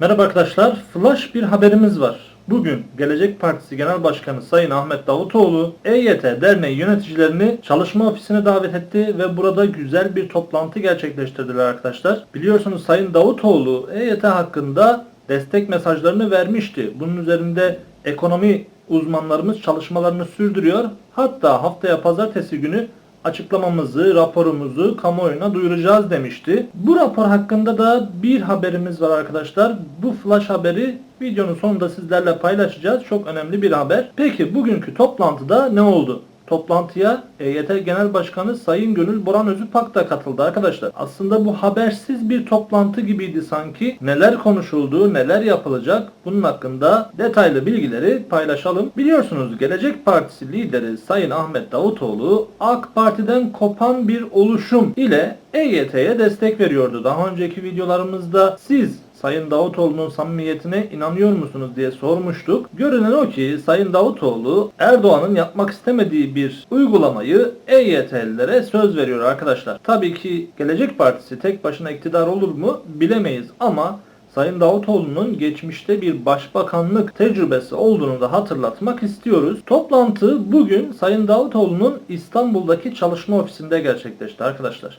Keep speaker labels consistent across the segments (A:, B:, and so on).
A: Merhaba arkadaşlar, flash bir haberimiz var. Bugün Gelecek Partisi Genel Başkanı Sayın Ahmet Davutoğlu, EYT Derneği yöneticilerini çalışma ofisine davet etti ve burada güzel bir toplantı gerçekleştirdiler arkadaşlar. Biliyorsunuz Sayın Davutoğlu EYT hakkında destek mesajlarını vermişti. Bunun üzerinde ekonomi uzmanlarımız çalışmalarını sürdürüyor. Hatta haftaya pazartesi günü açıklamamızı, raporumuzu kamuoyuna duyuracağız demişti. Bu rapor hakkında da bir haberimiz var arkadaşlar. Bu flash haberi videonun sonunda sizlerle paylaşacağız. Çok önemli bir haber. Peki bugünkü toplantıda ne oldu? Toplantıya EYT Genel Başkanı Sayın Gönül Boran Özüpak da katıldı arkadaşlar. Aslında bu habersiz bir toplantı gibiydi sanki. Neler konuşuldu, neler yapılacak bunun hakkında detaylı bilgileri paylaşalım. Biliyorsunuz Gelecek Partisi lideri Sayın Ahmet Davutoğlu AK Parti'den kopan bir oluşum ile EYT'ye destek veriyordu. Daha önceki videolarımızda siz Sayın Davutoğlu'nun samimiyetine inanıyor musunuz diye sormuştuk. Görünen o ki Sayın Davutoğlu Erdoğan'ın yapmak istemediği bir uygulamayı EYT'lilere söz veriyor arkadaşlar. Tabii ki Gelecek Partisi tek başına iktidar olur mu bilemeyiz ama Sayın Davutoğlu'nun geçmişte bir başbakanlık tecrübesi olduğunu da hatırlatmak istiyoruz. Toplantı bugün Sayın Davutoğlu'nun İstanbul'daki çalışma ofisinde gerçekleşti arkadaşlar.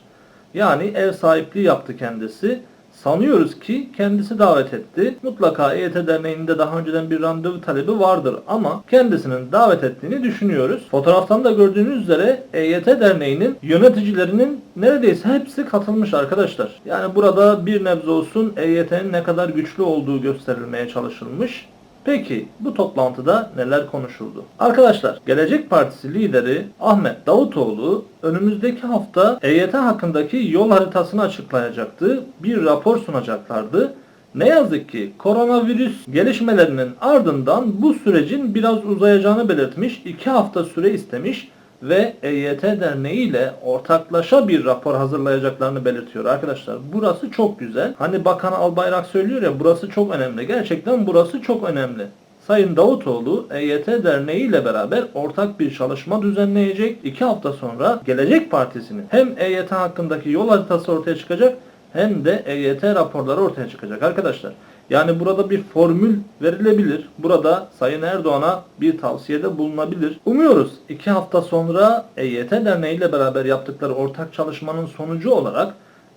A: Yani ev sahipliği yaptı kendisi. Sanıyoruz ki kendisi davet etti. Mutlaka EYT Derneği'nde daha önceden bir randevu talebi vardır ama kendisinin davet ettiğini düşünüyoruz. Fotoğraftan da gördüğünüz üzere EYT Derneği'nin yöneticilerinin neredeyse hepsi katılmış arkadaşlar. Yani burada bir nebze olsun EYT'nin ne kadar güçlü olduğu gösterilmeye çalışılmış. Peki bu toplantıda neler konuşuldu? Arkadaşlar Gelecek Partisi lideri Ahmet Davutoğlu önümüzdeki hafta EYT hakkındaki yol haritasını açıklayacaktı. Bir rapor sunacaklardı. Ne yazık ki koronavirüs gelişmelerinin ardından bu sürecin biraz uzayacağını belirtmiş, 2 hafta süre istemiş ve EYT Derneği ile ortaklaşa bir rapor hazırlayacaklarını belirtiyor arkadaşlar. Burası çok güzel. Hani Bakan Albayrak söylüyor ya burası çok önemli. Gerçekten burası çok önemli. Sayın Davutoğlu EYT Derneği ile beraber ortak bir çalışma düzenleyecek. İki hafta sonra Gelecek Partisi'nin hem EYT hakkındaki yol haritası ortaya çıkacak hem de EYT raporları ortaya çıkacak arkadaşlar. Yani burada bir formül verilebilir. Burada Sayın Erdoğan'a bir tavsiyede bulunabilir. Umuyoruz iki hafta sonra EYT Derneği ile beraber yaptıkları ortak çalışmanın sonucu olarak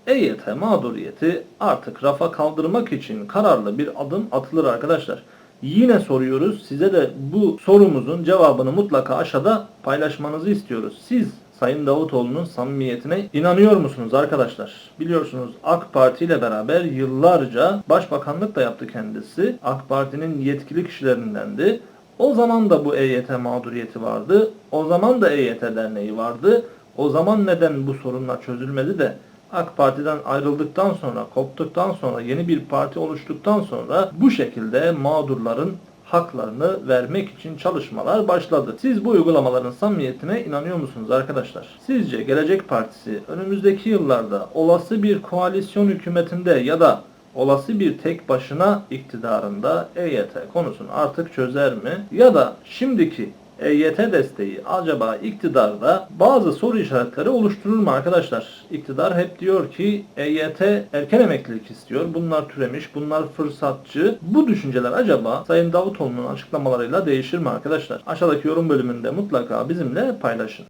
A: EYT mağduriyeti artık rafa kaldırmak için kararlı bir adım atılır arkadaşlar. Yine soruyoruz. Size de bu sorumuzun cevabını mutlaka aşağıda paylaşmanızı istiyoruz. Siz Sayın Davutoğlu'nun samimiyetine inanıyor musunuz arkadaşlar? Biliyorsunuz AK Parti ile beraber yıllarca başbakanlık da yaptı kendisi. AK Parti'nin yetkili kişilerindendi. O zaman da bu EYT mağduriyeti vardı. O zaman da EYT derneği vardı. O zaman neden bu sorunlar çözülmedi de AK Parti'den ayrıldıktan sonra, koptuktan sonra, yeni bir parti oluştuktan sonra bu şekilde mağdurların haklarını vermek için çalışmalar başladı. Siz bu uygulamaların samimiyetine inanıyor musunuz arkadaşlar? Sizce Gelecek Partisi önümüzdeki yıllarda olası bir koalisyon hükümetinde ya da olası bir tek başına iktidarında EYT konusunu artık çözer mi? Ya da şimdiki EYT desteği acaba iktidarda bazı soru işaretleri oluşturur mu arkadaşlar? İktidar hep diyor ki EYT erken emeklilik istiyor. Bunlar türemiş, bunlar fırsatçı. Bu düşünceler acaba Sayın Davutoğlu'nun açıklamalarıyla değişir mi arkadaşlar? Aşağıdaki yorum bölümünde mutlaka bizimle paylaşın.